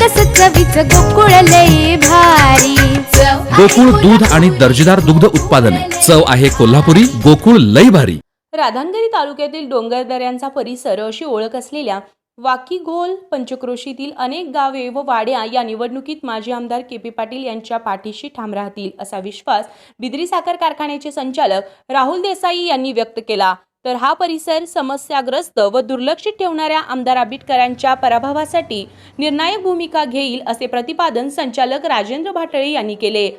सकस चवीच गोकुळ लई भारी. गोकुळ दूध आणि दर्जेदार दुग्ध उत्पादने. चव आहे कोल्हापुरी गोकुळ लई भारी. राधानगरी तालुक्यातील डोंगर दऱ्यांचा परिसर अशी ओळख असलेल्या वाकीघोल पंचक्रोशीतील अनेक गावे व वाड्या या निवडणुकीत माजी आमदार के पी पाटील यांच्या पाठीशी ठाम राहतील असा विश्वास बिद्री साखर कारखान्याचे संचालक राहुल देसाई यांनी व्यक्त केला. तर हा परिसर समस्याग्रस्त व दुर्लक्षित ठेवणाऱ्या आमदार आबिटकरांच्या पराभवासाठी निर्णायक भूमिका घेईल असे प्रतिपादन संचालक राजेंद्र भाटळे यांनी केले.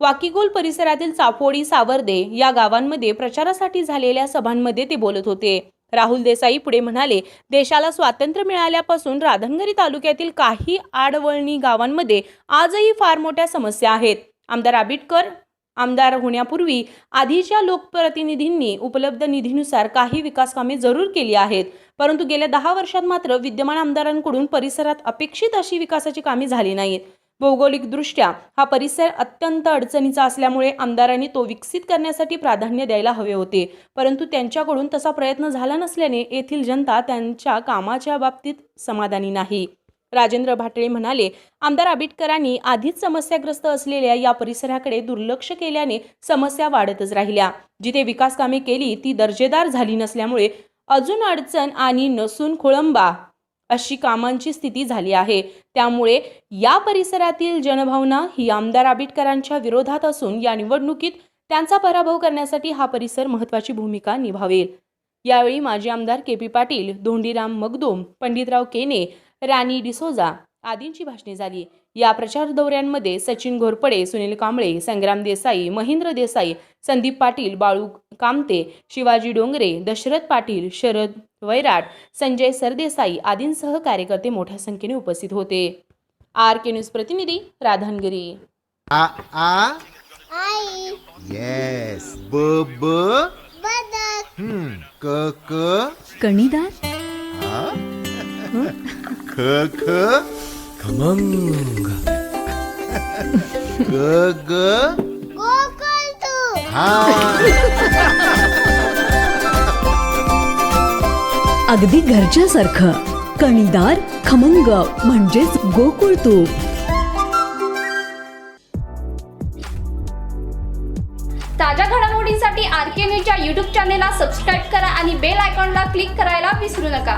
वाकीगोल परिसरातील चापोडी सावर्दे या गावांमध्ये प्रचारासाठी झालेल्या सभांमध्ये ते बोलत होते. राहुल देसाई पुढे म्हणाले देशाला स्वातंत्र्य मिळाल्यापासून राधनगरी तालुक्यातील काही आडवळणी गावांमध्ये आजही फार मोठ्या समस्या आहेत. आमदार आबिटकर आमदार होण्यापूर्वी आधीच्या लोकप्रतिनिधींनी उपलब्ध निधीनुसार काही विकास कामे जरूर केली आहेत. परंतु गेल्या दहा वर्षात मात्र विद्यमान आमदारांकडून परिसरात अपेक्षित अशी विकासाची कामे झाली नाहीत. भौगोलिकदृष्ट्या हा परिसर अत्यंत अडचणीचा असल्यामुळे आमदारांनी तो विकसित करण्यासाठी प्राधान्य द्यायला हवे होते. परंतु त्यांच्याकडून तसा प्रयत्न झाला नसल्याने येथील जनता त्यांच्या कामाच्या बाबतीत समाधानी नाही. राजेंद्र भाटळे म्हणाले आमदार आबिटकरांनी आधीच समस्याग्रस्त असलेल्या या परिसराकडे दुर्लक्ष केल्याने समस्या वाढतच राहिल्या. जिथे विकास कामे केली ती दर्जेदार झाली नसल्यामुळे अजून अडचण आणि नसून खोळंबा अशी कामांची स्थिती झाली आहे. त्यामुळे या परिसरातील जनभावना ही आमदार आबिटकरांच्या विरोधात असून या निवडणुकीत त्यांचा पराभव करण्यासाठी हा परिसर महत्त्वाची भूमिका निभावेल. यावेळी माजी आमदार के पी पाटील धोंडीराम मगदोम पंडितराव केने राणी डिसोजा आदींची भाषणे झाली. या प्रचार दौऱ्यांमध्ये सचिन घोरपडे सुनील कांबळे संग्राम देसाई महेंद्र देसाई संदीप पाटील बाळू कामते शिवाजी डोंगरे दशरथ पाटील शरद वैराट संजय सरदेसाई आदींसह कार्यकर्ते मोठ्या संख्येने उपस्थित होते. आर के न्यूज प्रतिनिधी राधानगिरी. आ आ? आई. येस ब ब? बदक. हम्म. क क? कणीदार ख ख खमंग ग ग गोकुळ तू हा अगदी घरच्यासारखं. कणीदार खमंग म्हणजेच गोकुळ तूप ताज्या घडामोडींसाठी आर के न्यूजच्या यूट्यूब चॅनेलला सबस्क्राईब करा आणि बेल आयकॉनला क्लिक करायला विसरू नका.